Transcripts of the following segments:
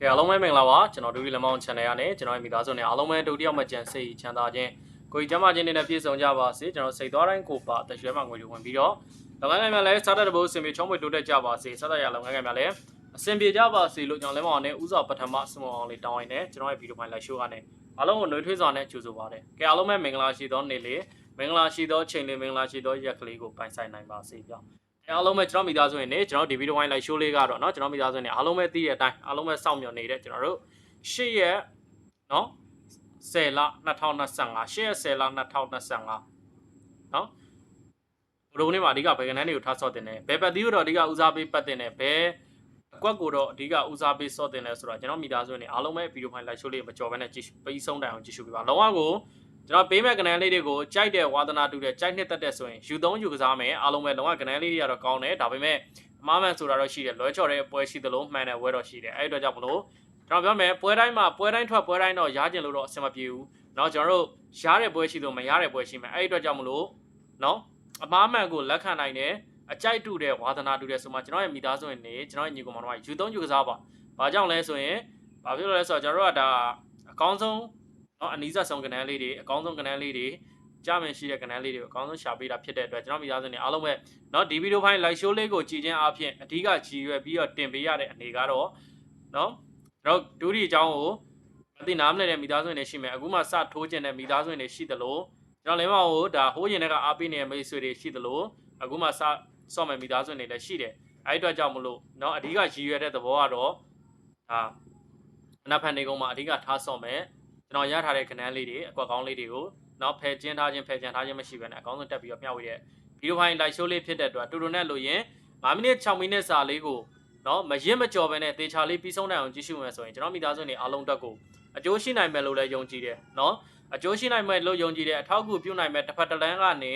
ကဲအားလုံးပဲမင်္ဂလာပါကျွန်တော်ဒူရီလမောင် channel ရနဲ့ကျွန်တော်ရဲ့မိသားစုနဲ့အားလုံးပဲဒုတိယမကြံစိတ်ချမ်းသာခြင်းကိုကြီးကျမ်းမာခြင်းတွေနဲ့ပြည့်စုံကြပါစေကျွန်တော်စိတ်သွားတိုင်းကိုပါတရွှဲမှငွေတွေဝင်ပြီးတော့လုပ်ငန်းကံများလည်းစားတဲ့တဘိုးအဆင်ပြေချောင်းမွေတိုးတက်ကြပါစေစားတဲ့ရလုပ်ငန်းကံများလည်းအဆင်ပြေကြပါစေလို့ကျွန်တော်လည်းမောင်နဲ့ဥစွာပထမစမအောင်လေးတောင်းရင်းနဲ့ကျွန်တော်ရဲ့ဗီဒီယိုဖိုင်လိုက်ရှိုးကနေအားလုံးကိုနှွေးထွေးစွာနဲ့ကြိုဆိုပါတယ်ကဲအားလုံးပဲမင်္ဂလာရှိသောနေ့လေးမင်္ဂလာရှိသောချိန်လေးမင်္ဂလာရှိသောရက်ကလေးကိုပိုင်ဆိုင်နိုင်ပါစေဗျာအဲ အားလုံးပဲကျွန်တော်မိသားစုဝင်နေကျွန်တော်ဒီဗီဒီယိုဝိုင်းလိုက်ရှိုးလေးကတော့เนาะကျွန်တော်မိသားစုဝင်နေအားလုံးပဲသိတဲ့အတိုင်းအားလုံးပဲစောင့်မျှော်နေတဲ့ကျွန်တော်တို့၈ရက်เนาะ10လ2025 8ရက်10လ2025เนาะဘရိုနေ့မှာအဓိကဘယ်ကနန်းတွေကိုထားဆော့တင်တယ်ဘယ်ပတ်သီးကိုတော့အဓိကဦးစားပေးပတ်တင်တယ်ဘယ်အကွက်ကိုတော့အဓိကဦးစားပေးဆော့တင်တယ်ဆိုတော့ကျွန်တော်မိသားစုဝင်နေအားလုံးပဲဗီဒီယိုဖိုင်လိုက်ရှိုးလေးမကြော်ဘဲနဲ့ကြည့်ပြီးဆုံးတိုင်အောင်ကြည့်ရှုပေးပါလုံးဝကို ကျွန်တော်ပေးမဲ့ကနန်းလေးတွေကိုကြိုက်တဲ့ဝါသနာတူတဲ့ကြိုက်နှစ်သက်တဲ့ဆိုရင်ယူသုံးယူကစားမယ်အားလုံးပဲလုံးဝကနန်းလေးတွေကတော့ကောင်းတယ်ဒါပေမဲ့အမားမှန်ဆိုတာတော့ရှိတယ်လွဲချော်တဲ့ပွဲရှိသလိုမှန်တဲ့ဝဲတော့ရှိတယ်အဲ့ဒီအတွက်ကြောင့်မလို့ကျွန်တော်ပြောမယ်ပွဲတိုင်းမှာပွဲတိုင်းထွက်ပွဲတိုင်းတော့ရားကျင်လို့တော့အဆင်မပြေဘူးเนาะကျွန်တော်တို့ရားတဲ့ပွဲရှိလို့မရားတဲ့ပွဲရှိမယ်အဲ့ဒီအတွက်ကြောင့်မလို့เนาะအမားမှန်ကိုလက်ခံနိုင်တယ်အကြိုက်တူတဲ့ဝါသနာတူတဲ့ဆိုမှကျွန်တော်ရဲ့မိသားစုဝင်နေကျွန်တော်ရဲ့ညီကောင်မောင်တို့ကယူသုံးယူကစားပါဘာကြောင့်လဲဆိုရင်ဘာဖြစ်လို့လဲဆိုတော့ကျွန်တော်တို့ကဒါအကောင်းဆုံး เนาะအနီးစပ်ဆုံးကဏ္ဍလေးတွေအကောင်းဆုံးကဏ္ဍလေးတွေကြားမှန်ရှိတဲ့ကဏ္ဍလေးတွေကိုအကောင်းဆုံးရှာပေးတာဖြစ်တဲ့အတွက်ကျွန်တော်မိသားစုနေအားလုံးပဲเนาะဒီဗီဒီယိုဖိုင် live show လေးကိုကြည်ချင်းအားဖြင့်အဓိကကြည်ရွယ်ပြီးတော့တင်ပေးရတဲ့အနေကတော့เนาะကျွန်တော်ဒူရီအကြောင်းကိုမသိနားမလည်တဲ့မိသားစုတွေရှိမယ်အခုမှစထိုးကျင်တဲ့မိသားစုတွေရှိသလိုကျွန်တော်လည်းမဟုတ်ဒါဟိုးရင်တွေကအားပေးနေတဲ့မိတ်ဆွေတွေရှိသလိုအခုမှစဆော့မယ်မိသားစုတွေလည်းရှိတယ်အဲ့ဒီအတွက်ကြောင့်မလို့เนาะအဓိကရည်ရွယ်တဲ့သဘောကတော့ဒါအနာဖန်နေကုန်းမှာအဓိကထားဆော့မယ် ကျွန်တော်ရထားတဲ့ကဏန်းလေးတွေအကွက်ကောင်းလေးတွေကိုနော်ဖယ်ကျင်းထားခြင်းဖယ်ကျန်ထားခြင်းမရှိဘဲနဲ့အကောင်းဆုံးတက်ပြီးတော့မျှဝေတဲ့ဗီဒီယိုဖိုင် live show လေးဖြစ်တဲ့အတွက်တူတူနဲ့လို့ရင်5မိနစ်6မိနစ်စာလေးကိုနော်မရင့်မကြော်ဘဲနဲ့သေချာလေးပြီးဆုံးနိုင်အောင်ကြည့်ရှုမယ်ဆိုရင်ကျွန်တော်မိသားစုတွေအားလုံးအတွက်ကိုအကျိုးရှိနိုင်မယ်လို့လည်းယုံကြည်တယ်နော်အကျိုးရှိနိုင်မယ်လို့ယုံကြည်တယ်အထောက်အကူပြုနိုင်မယ်တစ်ဖက်တစ်လမ်းကနေ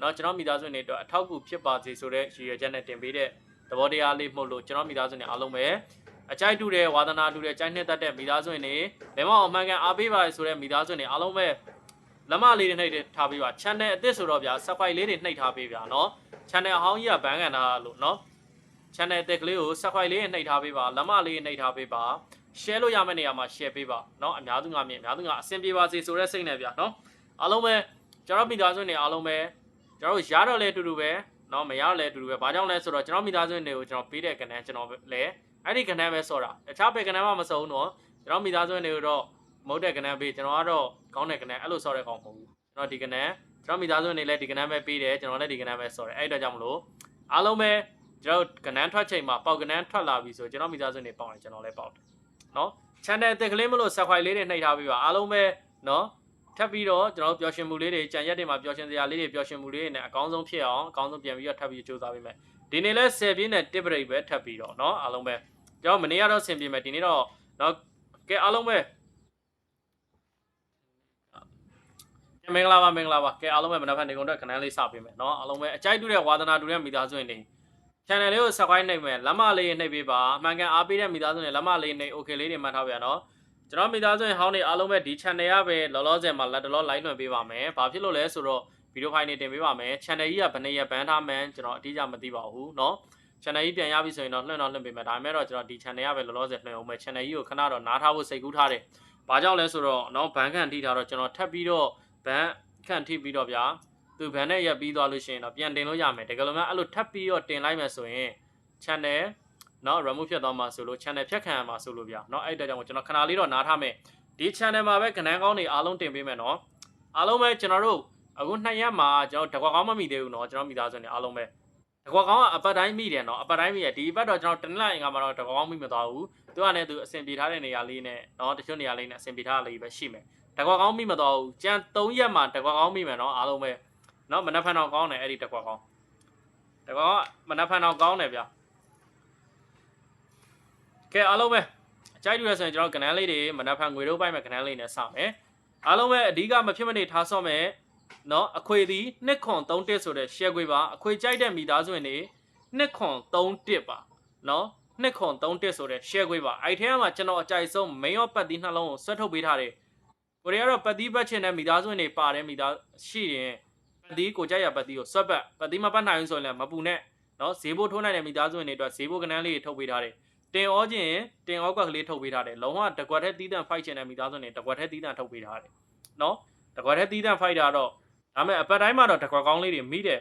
နော်ကျွန်တော်မိသားစုတွေအတွက်အထောက်အကူဖြစ်ပါစေဆိုတဲ့ရည်ရွယ်ချက်နဲ့တင်ပေးတဲ့သဘောတရားလေးမှုလို့ကျွန်တော်မိသားစုတွေအားလုံးပဲ အကြိုက်တူတဲ့ဝါသနာတူတဲ့ကြိုက်နှစ်သက်တဲ့မိသားစုတွေနေဘယ်မှအမှန်ကန်အားပေးပါဆိုတဲ့မိသားစုတွေအားလုံးပဲလက်မလေးတွေနှိပ်ထားပေးပါ channel အသစ်ဆိုတော့ဗျာ subscribe လေးတွေနှိပ်ထားပေးဗျာเนาะ channel အဟောင်းကြီးကဘန်းကန်တာလို့เนาะ channel အသစ်ကလေးကို subscribe လေးနှိပ်ထားပေးပါလက်မလေးနှိပ်ထားပေးပါ share လို့ရမယ့်နေရာမှာ share ပေးပါเนาะအများသူငါမြင်အများသူငါအဆင်ပြေပါစေဆိုတဲ့စိတ်နဲ့ဗျာเนาะအားလုံးပဲကျွန်တော်မိသားစုတွေအားလုံးပဲကျွန်တော်ရတော့လဲအတူတူပဲเนาะမရတော့လဲအတူတူပဲဘာကြောင့်လဲဆိုတော့ကျွန်တော်မိသားစုတွေကိုကျွန်တော်ပေးတဲ့ကဏ္ဍကျွန်တော်လဲ အဲ့ဒီကဏ္ဍပဲစောတာတခြားဘယ်ကဏ္ဍမှမစုံတော့ကျွန်တော်မိသားစုတွေကိုတော့မဟုတ်တဲ့ကဏ္ဍပေးကျွန်တော်ကတော့ကောင်းတဲ့ကဏ္ဍအဲ့လိုစောတဲ့ကောင်မဟုတ်ဘူးကျွန်တော်ဒီကဏ္ဍကျွန်တော်မိသားစုတွေလည်းဒီကဏ္ဍပဲပေးတယ်ကျွန်တော်လည်းဒီကဏ္ဍပဲစောတယ်အဲ့အတွက်ကြောင့်မလို့အားလုံးပဲကျွန်တော်ကဏ္ဍထွက်ချိန်မှာပေါက်ကဏ္ဍထွက်လာပြီဆိုကျွန်တော်မိသားစုတွေပေါက်ရင်ကျွန်တော်လည်းပေါက်တယ်เนาะ channel အသစ်ကလေးမလို့ subscribe လေးတွေနှိပ်ထားပေးပါအားလုံးပဲเนาะထပ်ပြီးတော့ကျွန်တော်တို့ပျော်ရွှင်မှုလေးတွေကြံရက်တွေမှာပျော်ရွှင်စရာလေးတွေပျော်ရွှင်မှုလေးတွေနဲ့အကောင်းဆုံးဖြစ်အောင်အကောင်းဆုံးပြန်ပြီးတော့ထပ်ပြီးစူးစမ်းပေးမယ်ဒီနေ့လဲ10ပြည့်နဲ့ tip break ပဲထပ်ပြီးတော့เนาะအားလုံးပဲ ကျွန်တော်မနေ့ကတော့ဆင်ပြေမယ်ဒီနေ့တော့เนาะကဲအားလုံးပဲမင်္ဂလာပါမင်္ဂလာပါကဲအားလုံးပဲမနက်ဖြန်နေကုန်တော့ခဏလေးစပေးမယ်เนาะအားလုံးပဲအကြိုက်တူတဲ့ဝါသနာတူတဲ့မိသားစုတွေ channel လေးကို subscribe နှိပ်မယ်လက်မလေးနှိပ်ပေးပါအမှန်ကန်အားပေးတဲ့မိသားစုတွေလက်မလေးနှိပ် okay လေးတွေမှတ်ထားပါရနော်ကျွန်တော်မိသားစုဟောင်းတွေအားလုံးပဲဒီ channel ရပဲလောလောဆယ်မှာလက်တလော live လွှင့်ပေးပါမယ်ဘာဖြစ်လို့လဲဆိုတော့ဗီဒီယိုဖိုင်တွေတင်ပေးပါမယ် channel ကြီးကဘယ်နှစ်ရက်ဘန်းထားမှန်းကျွန်တော်အတိအကျမသိပါဘူးเนาะ channel ကြီးပြန်ရပြီဆိုရင်တော့လွှင့်တော့လွှင့်ပေးမယ်ဒါပေမဲ့တော့ကျွန်တော်ဒီ channel ရပဲလောလောဆယ်လွှင့်အောင်မယ် channel ကြီးကိုခဏတော့နားထားဖို့စိတ်ကူးထားတယ်ဘာကြောင့်လဲဆိုတော့เนาะဘန်ခန့်ထိထားတော့ကျွန်တော်ထပ်ပြီးတော့ဘန်ခန့်ထိပြီးတော့ဗျာသူဘန်နဲ့ရက်ပြီးသွားလို့ရှိရင်တော့ပြန်တင်လို့ရမယ်တကယ်လို့များအဲ့လိုထပ်ပြီးတော့တင်လိုက်မယ်ဆိုရင် channel เนาะ remove ဖြစ်သွားမှာဆိုလို့ channel ဖြတ်ခံရမှာဆိုလို့ဗျာเนาะအဲ့တဲ့ကြောင့်ကျွန်တော်ခဏလေးတော့နားထားမယ်ဒီ channel မှာပဲကဏ္ဍကောင်းတွေအားလုံးတင်ပေးမယ်เนาะအားလုံးပဲကျွန်တော်တို့အခုနှစ်ရက်မှာကျွန်တော်တကွာကောင်းမမိသေးဘူးเนาะကျွန်တော်မိသားစုနေအားလုံးပဲ တကောကောင်းကအပတ်တိုင်းမိတယ်နော်အပတ်တိုင်းမိတယ်ဒီအပတ်တော့ကျွန်တော်တနင်္လာနေ့ကမှတော့တကောကောင်းမိမသွားဘူးသူကလည်းသူအဆင်ပြေထားတဲ့နေရာလေးနဲ့နော်တချို့နေရာလေးနဲ့အဆင်ပြေထားတာလေးပဲရှိမယ်တကောကောင်းမိမသွားဘူးကြံ3ရက်မှတကောကောင်းမိမယ်နော်အားလုံးပဲနော်မနက်ဖန်တော့ကောင်းတယ်အဲ့ဒီတကောကောင်းတကောမနက်ဖန်တော့ကောင်းတယ်ဗျကဲအားလုံးပဲအကြိုက်တူရဆိုရင်ကျွန်တော်ကနန်းလေးတွေမနက်ဖန်ငွေတို့ပိုက်မဲ့ကနန်းလေးနဲ့ဆောက်မယ်အားလုံးပဲအဓိကမဖြစ်မနေထားဆော့မယ် နော်အခွေသည်2.31ဆိုတဲ့ share ခွေပါအခွေကြိုက်တဲ့မိသားစုဝင်တွေ2.31ပါနော်2.31ဆိုတဲ့ share ခွေပါအဲ့ထဲမှာကျွန်တော်အကြိုက်ဆုံး main of ပတ်သီးနှလုံးကိုဆွဲထုတ်ပေးထားတယ်ကိုရီးယားတော့ပတ်သီးပတ်ချင်တဲ့မိသားစုဝင်တွေပါတယ်မိသားရှိရင်ပတ်သီးကိုကြိုက်ရပတ်သီးကိုဆွတ်ပတ်ပတ်သီးမပတ်နိုင်ဘူးဆိုရင်လည်းမပူနဲ့နော်ဈေးဘိုးထိုးနိုင်တဲ့မိသားစုဝင်တွေအတွက်ဈေးဘိုးကဏန်းလေးထုတ်ပေးထားတယ်တင်ဩခြင်းတင်ဩကွက်ကလေးထုတ်ပေးထားတယ်လုံးဝတကွက်ထဲတီးတန့်ဖိုက်ချင်တဲ့မိသားစုဝင်တွေတကွက်ထဲတီးတန့်ထုတ်ပေးထားတယ်နော် တကွက်ထဲတီးတန့် fight တာတော့ဒါပေမဲ့အပတ်တိုင်းမှာတော့တကွက်ကောင်းလေးတွေမိတယ်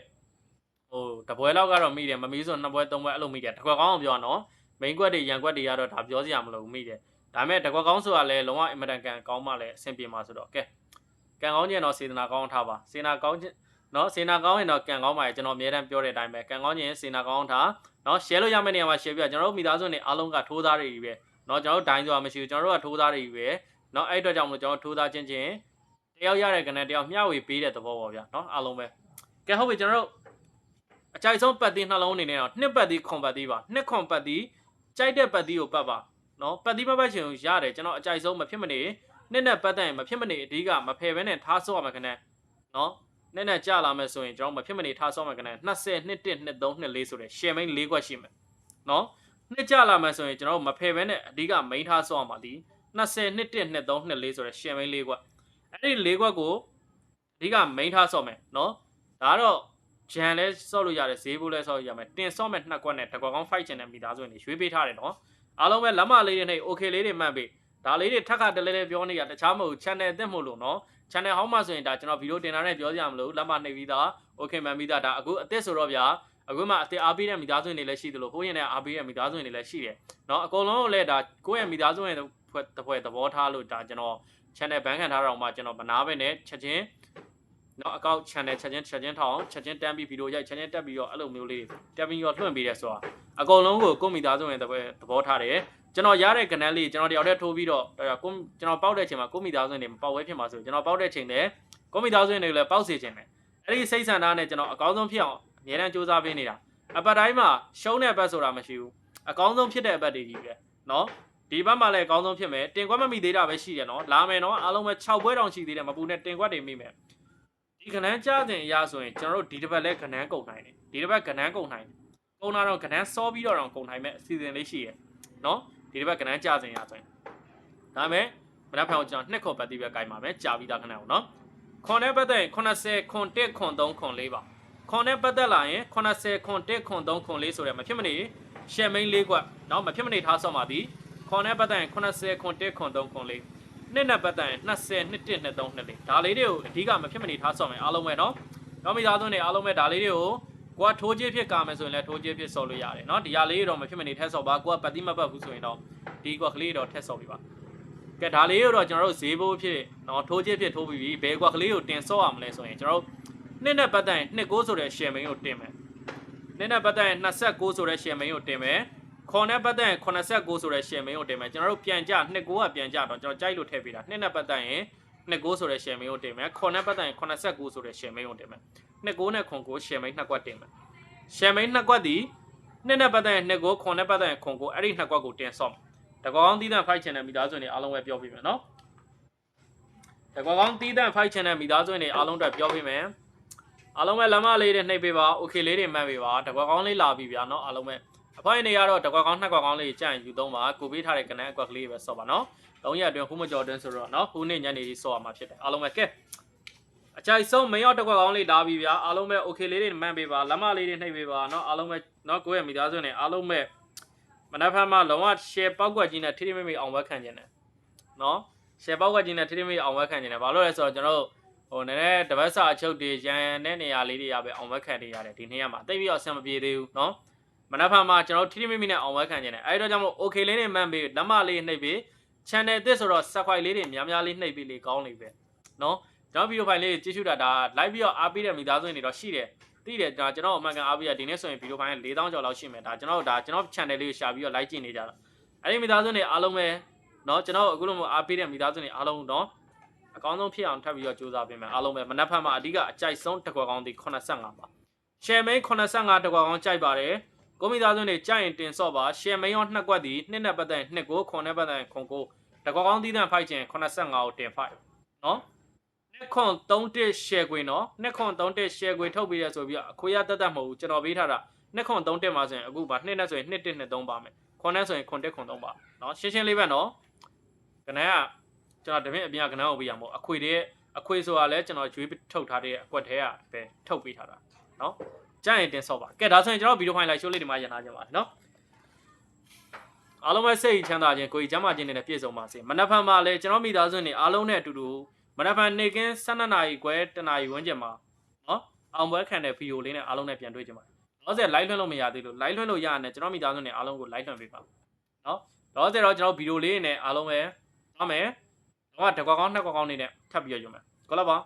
ဟိုတပွဲလောက်ကတော့မိတယ်မမီးဆိုနှစ်ပွဲသုံးပွဲအဲ့လိုမိတယ်တကွက်ကောင်းအောင်ပြောနော် main ကွက်တွေရန်ကွက်တွေကတော့ဒါပြောစရာမလိုဘူးမိတယ်ဒါပေမဲ့တကွက်ကောင်းဆိုတာလည်းလုံးဝအင်မတန်ကန်ကောင်းမှလည်းအဆင်ပြေမှာဆိုတော့ကဲကန်ကောင်းခြင်းတော့စေတနာကောင်းထားပါစေနာကောင်းခြင်းနော်စေနာကောင်းရင်တော့ကန်ကောင်းပါရဲ့ကျွန်တော်အများတမ်းပြောတဲ့အတိုင်းပဲကန်ကောင်းခြင်းစေနာကောင်းထားနော် share လို့ရမယ့်နေရာမှာ share ပြကျွန်တော်တို့မိသားစုတွေအားလုံးကထိုးသားတွေကြီးပဲနော်ကျွန်တော်တို့ဒိုင်းဆိုတာမရှိဘူးကျွန်တော်တို့ကထိုးသားတွေကြီးပဲနော်အဲ့အတွက်ကြောင့်မလို့ကျွန်တော်ထိုးသားချင်းချင်း တယောက်ရတဲ့ကနေ့တယောက်မျှဝေပေးတဲ့သဘောပေါ့ဗျာနော်အားလုံးပဲကဲဟုတ်ပြီကျွန်တော်တို့အကြိုက်ဆုံးပတ်သီးနှလုံးအနေနဲ့တော့နှစ်ပတ်သီးခွန်ပတ်သီးပါနှစ်ခွန်ပတ်သီးကြိုက်တဲ့ပတ်သီးကိုပတ်ပါနော်ပတ်သီးမပတ်ချင်ဘူးရတယ်ကျွန်တော်အကြိုက်ဆုံးမဖြစ်မနေနှစ်နဲ့ပတ်သက်ရင်မဖြစ်မနေအဓိကမဖယ်ဘဲနဲ့ထားဆော့ရမှာခနဲ့နော်နဲ့နဲ့ကြာလာမယ်ဆိုရင်ကျွန်တော်မဖြစ်မနေထားဆော့မှာခနဲ့20နှစ်1နှစ်3နှစ်4ဆိုတဲ့ share main ၄ခွက်ရှိမယ်နော်နှစ်ကြာလာမယ်ဆိုရင်ကျွန်တော်မဖယ်ဘဲနဲ့အဓိက main ထားဆော့ရမှာဒီ20နှစ်1နှစ်3နှစ်4ဆိုတဲ့ share main ၄ခွက် အဲ့ဒီ၄ခွက်ကိုအဓိက main ထားဆော့မယ်နော်ဒါကတော့ဂျန်လဲဆော့လို့ရတယ်ဈေးဘူးလဲဆော့လို့ရမယ်တင်ဆော့မဲ့နှစ်ခွက်နဲ့တကွက်ကောင်း fight ချင်တဲ့မိသားစုတွေရွေးပေးထားတယ်နော်အားလုံးပဲလက်မလေးတွေနဲ့ okay လေးတွေမှတ်ပေးဒါလေးတွေထပ်ခါတလဲလဲပြောနေရတခြားမဟုတ် channel အသစ်မဟုတ်လို့နော် channel ဟောင်းမှဆိုရင်ဒါကျွန်တော်ဗီဒီယိုတင်တာနဲ့ပြောကြရမလို့လက်မနှိပ်ပြီးသား okay မှန်ပြီးသားဒါအခုအသစ်ဆိုတော့ဗျာအခုမှအသစ်အားပေးတဲ့မိသားစုတွေလည်းရှိသလိုကိုယ့်ရင်နဲ့အားပေးတဲ့မိသားစုတွေလည်းရှိတယ်နော်အကုန်လုံးကိုလည်းဒါကိုယ့်ရဲ့မိသားစုတွေတစ်ဖွဲ့သဘောထားလို့ဒါကျွန်တော် channel ဘန်းခံထားတာတော့မှကျွန်တော်မနာပဲနဲ့ချက်ချင်းနော်အကောင့် channel ချက်ချင်းချက်ချင်းထောင်းချက်ချင်းတန်းပြီးဗီဒီယိုရိုက်ချက်ချင်းတက်ပြီးတော့အဲ့လိုမျိုးလေးတက်ပြီးတော့လွှင့်ပေးရဲဆိုတာအကုန်လုံးကိုကိုမိသားစုဝင်သဘောထားတယ်ကျွန်တော်ရတဲ့ကဏ္ဍလေးကျွန်တော်တယောက်တည်းထိုးပြီးတော့ကိုကျွန်တော်ပေါက်တဲ့အချိန်မှာကိုမိသားစုတွေမပေါက်ဝဲဖြစ်မှာဆိုကျွန်တော်ပေါက်တဲ့အချိန်နဲ့ကိုမိသားစုတွေလည်းပေါက်စေခြင်းပဲအဲ့ဒီစိတ်ဆန္ဒနဲ့ကျွန်တော်အကောင်းဆုံးဖြစ်အောင်အများတန်းစူးစမ်းပေးနေတာအပတ်တိုင်းမှာရှုံးတဲ့ဘက်ဆိုတာမရှိဘူးအကောင်းဆုံးဖြစ်တဲ့အပတ်တွေကြီးပဲနော် ဒီဘက်မှာလည်းအကောင်းဆုံးဖြစ်မယ်တင်ကွက်မမိသေးတာပဲရှိရနော်လာမယ်နော်အားလုံးပဲ6ပွဲတောင်ရှိသေးတယ်မပူနဲ့တင်ကွက်တွေမိမယ်ဒီကဏ္ဍကြားတဲ့အရာဆိုရင်ကျွန်တော်တို့ဒီတစ်ပတ်လည်းကဏ္ဍကုန်နိုင်တယ်ဒီတစ်ပတ်ကဏ္ဍကုန်နိုင်တယ်ကုန်တာတော့ကဏ္ဍစောပြီးတော့တောင်ကုန်နိုင်မဲ့အစီအစဉ်လေးရှိရနော်ဒီတစ်ပတ်ကဏ္ဍကြားစဉ်အရာဆိုရင်ဒါမဲ့မနက်ဖြောင်းကျွန်တော်နှစ်ခွန်ပတ်တိပဲကြိုင်ပါမယ်ကြာပြီးသားခဏအောင်နော်ခွန်နဲ့ပတ်သက်ရင်80ခွန်1ခွန်3ခွန်4ပါခွန်နဲ့ပတ်သက်လာရင်80ခွန်1ခွန်3ခွန်4ဆိုရဲမဖြစ်မနေရှယ်မိန်၄ခွက်နော်မဖြစ်မနေထားဆောင်ပါသည် ခွန်နဲ့ပတ်သက်ရင်80ခွန်1ခွန်3ခွန်4နှစ်နဲ့ပတ်သက်ရင်20နှစ်1နှစ်3နှစ်4ဒါလေးတွေကိုအဓိကမဖြစ်မနေထားဆော့မယ်အားလုံးပဲเนาะတော့မိသားစုတွေအားလုံးပဲဒါလေးတွေကိုကိုကထိုးကြီးဖြစ်ကာမယ်ဆိုရင်လည်းထိုးကြီးဖြစ်ဆော်လို့ရတယ်เนาะဒီဟာလေးတော့မဖြစ်မနေထက်ဆော်ပါကိုကပတ်တိမပတ်ဘူးဆိုရင်တော့ဒီကွက်ကလေးတော့ထက်ဆော်ပြီပါကဲဒါလေးတော့ကျွန်တော်တို့ဈေးဘိုးဖြစ်เนาะထိုးကြီးဖြစ်ထိုးပြီးပြီဘယ်ကွက်ကလေးကိုတင်ဆော့ရမလဲဆိုရင်ကျွန်တော်တို့နှစ်နဲ့ပတ်သက်ရင်နှစ်ကိုဆိုတဲ့ share main ကိုတင်မယ်နှစ်နဲ့ပတ်သက်ရင်29ဆိုတဲ့ share main ကိုတင်မယ် ခွန်နဲ့ပတ်သက်ရင်89ဆိုတဲ့ share main ကိုတင်မယ်ကျွန်တော်တို့ပြန်ကြနှစ်ကိုကပြန်ကြတော့ကျွန်တော်ကြိုက်လို့ထည့်ပေးတာနှစ်နဲ့ပတ်သက်ရင်နှစ်ကိုဆိုတဲ့ share main ကိုတင်မယ်ခွန်နဲ့ပတ်သက်ရင်89ဆိုတဲ့ share main ကိုတင်မယ်နှစ်ကိုနဲ့ခွန်ကို share main နှစ်ကွက်တင်မယ် share main နှစ်ကွက်ဒီနှစ်နဲ့ပတ်သက်ရင်နှစ်ကိုခွန်နဲ့ပတ်သက်ရင်ခွန်ကိုအဲ့ဒီနှစ်ကွက်ကိုတင်ဆော့တကောင်းသီးသန့် fight channel မိသားစုတွေအားလုံးပဲပြောပြမယ်နော်တကောင်းသီးသန့် fight channel မိသားစုတွေအားလုံးအတွက်ပြောပြမယ်အားလုံးပဲလမ်းမလေးတွေနှိပ်ပေးပါ okay လေးတွေမှတ်ပေးပါတကွက်ကောင်းလေးလာပြီဗျာနော်အားလုံးပဲ အဖိုင်နေရတော့တကွက်ကောင်းနှစ်ကွက်ကောင်းလေးကြံ့ယူသုံးပါကိုပေးထားတဲ့ကနန်းအကွက်ကလေးပဲဆော့ပါနော်၃ရက်အတွင်းခုမကျော်အတွင်းဆိုတော့နော်ခုနေ့ညနေကြီးဆော့ရမှာဖြစ်တယ်အားလုံးပဲကဲအကြိုက်ဆုံးမင်းရောက်တကွက်ကောင်းလေးလာပြီဗျာအားလုံးပဲ okay လေးတွေမှန်ပေးပါလက်မလေးတွေနှိပ်ပေးပါနော်အားလုံးပဲနော်ကိုယ့်ရဲ့မိသားစုနဲ့အားလုံးပဲမနက်ဖက်မှာလုံးဝ share ပောက်ကွက်ကြီးနဲ့ထိထိမိမိအောင်ဝက်ခံခြင်းနဲ့နော် share ပောက်ကွက်ကြီးနဲ့ထိထိမိအောင်ဝက်ခံခြင်းနဲ့ဘာလို့လဲဆိုတော့ကျွန်တော်တို့ဟိုနည်းနည်းတပတ်စာအချုပ်တွေရန်တဲ့နေရာလေးတွေရပဲအောင်ဝက်ခံနေရတယ်ဒီနေ့ရမှာတိတ်ပြီးတော့အဆင်မပြေသေးဘူးနော် မနက်ဖြန်မှာကျွန်တော်ထိထိမိမိနဲ့အောင်ဝဲခံခြင်းနဲ့အဲဒီတော့ကြောင့်မို့ okay လေးနဲ့မှန်ပြီးလက်မလေးနှိပ်ပြီး channel သစ်ဆိုတော့ subscribe လေးတွေများများလေးနှိပ်ပြီးလေကောင်းလေပဲနော်ကျွန်တော်ဗီဒီယိုဖိုင်လေးကြည့်ရှုတာဒါ live ပြီးတော့အားပေးတဲ့မိသားစုတွေတော့ရှိတယ်သိတယ်ဒါကျွန်တော်အမှန်ကန်အားပေးရဒီနေ့ဆိုရင်ဗီဒီယိုဖိုင်4000ကျော်လောက်ရှိမယ်ဒါကျွန်တော်ဒါကျွန်တော် channel လေးကိုရှာပြီးတော့ like ကြည့်နေကြတာအဲဒီမိသားစုတွေအားလုံးပဲနော်ကျွန်တော်အခုလိုမျိုးအားပေးတဲ့မိသားစုတွေအားလုံးတော့အကောင်းဆုံးဖြစ်အောင်ထပ်ပြီးတော့ကြိုးစားပေးမယ်အားလုံးပဲမနက်ဖြန်မှာအဓိကအကြိုက်ဆုံးတစ်ခွက်ကောင်းဒီ85ပါ share main 85တစ်ခွက်ကောင်းကြိုက်ပါတယ် ကိုမိသားစုနဲ့ကြိုက်ရင်တင်ဆော့ပါရှယ်မယောနှစ်ကွက်သည်နှစ်နဲ့ပတ်သက်နှစ်ကိုခွန်နဲ့ပတ်သက်ခွန်ကိုတကောကောင်းသီးသန့်ဖိုက်ချင်85ကိုတင်ဖိုက်နော်နှစ်ခွန်31ရှယ်ခွေနော်နှစ်ခွန်31ရှယ်ခွေထုတ်ပြီးရဆိုပြီးအခွေရတက်တက်မဟုတ်ဘူးကျွန်တော်ပေးထားတာနှစ်ခွန်31မှာဆိုရင်အခုပါနှစ်နဲ့ဆိုရင်နှစ်တစ်နှစ်သုံးပါမယ်ခွန်နဲ့ဆိုရင်ခွန်တစ်ခွန်သုံးပါနော်ရှင်းရှင်းလေးပဲနော်ကနန်းကကျွန်တော်တပင်အပြင်ကနန်းကိုပေးရမို့အခွေတည်းအခွေဆိုတာလဲကျွန်တော်ရွေးထုတ်ထားတဲ့အကွက်ထဲကပဲထုတ်ပေးထားတာနော် ကြရင်တင်ဆော့ပါကဲဒါဆိုရင်ကျွန်တော်ဗီဒီယိုဖိုင်လိုက်ရှိုးလေးဒီမှာရန်လာကြပါမယ်နော်အားလုံးပဲစိတ်ချမ်းသာခြင်းကိုယ်ကြီးကျန်းမာခြင်းတွေနဲ့ပြည့်စုံပါစေမနက်ဖြန်မှာလည်းကျွန်တော်မိသားစုနဲ့အားလုံးနဲ့အတူတူမနက်ဖြန်နေ့ကင်း12နာရီခွဲတနာရီဝန်းကျင်မှာနော်အောင်ပွဲခံတဲ့ဗီဒီယိုလေးနဲ့အားလုံးနဲ့ပြန်တွေ့ကြပါတော့ဆက် live လွှင့်လို့မရသေးလို့ live လွှင့်လို့ရရတယ်ကျွန်တော်မိသားစုနဲ့အားလုံးကို live လွှင့်ပေးပါနော်တော့ဆက်တော့ကျွန်တော်ဗီဒီယိုလေးနဲ့အားလုံးပဲသွားမယ်တော့တကွာကောင်းနှစ်ကွာကောင်းနေနဲ့ထပ်ပြီးရုံမယ်ကောလာပါ